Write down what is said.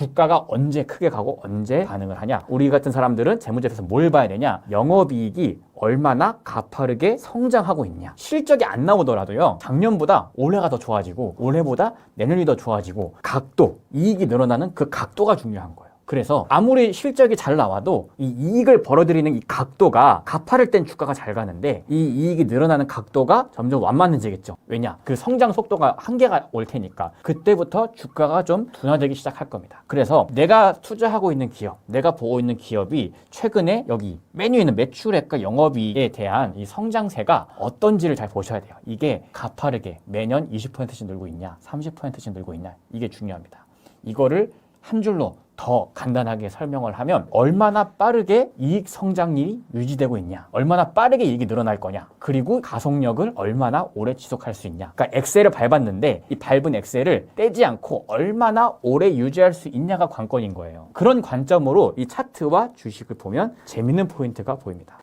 주가가 언제 크게 가고 언제 반응을 하냐? 우리 같은 사람들은 재무제표에서 뭘 봐야 되냐? 영업이익이 얼마나 가파르게 성장하고 있냐. 실적이 안 나오더라도요. 작년보다 올해가 더 좋아지고 올해보다 내년이 더 좋아지고 각도, 이익이 늘어나는 그 각도가 중요한 거예요. 그래서 아무리 실적이 잘 나와도 이 이익을 벌어들이는 이 각도가 가파를 땐 주가가 잘 가는데 이 이익이 늘어나는 각도가 점점 완만해지겠죠. 왜냐? 그 성장 속도가 한계가 올 테니까 그때부터 주가가 좀 둔화되기 시작할 겁니다. 그래서 내가 투자하고 있는 기업, 내가 보고 있는 기업이 최근에 여기 메뉴에 있는 매출액과 영업이익에 대한 이 성장세가 어떤지를 잘 보셔야 돼요. 이게 가파르게 매년 20%씩 늘고 있냐, 30%씩 늘고 있냐 이게 중요합니다. 이거를 한 줄로 더 간단하게 설명을 하면 얼마나 빠르게 이익 성장률이 유지되고 있냐, 얼마나 빠르게 이익이 늘어날 거냐, 그리고 가속력을 얼마나 오래 지속할 수 있냐. 그러니까 엑셀을 밟았는데 이 밟은 엑셀을 떼지 않고 얼마나 오래 유지할 수 있냐가 관건인 거예요. 그런 관점으로 이 차트와 주식을 보면 재밌는 포인트가 보입니다.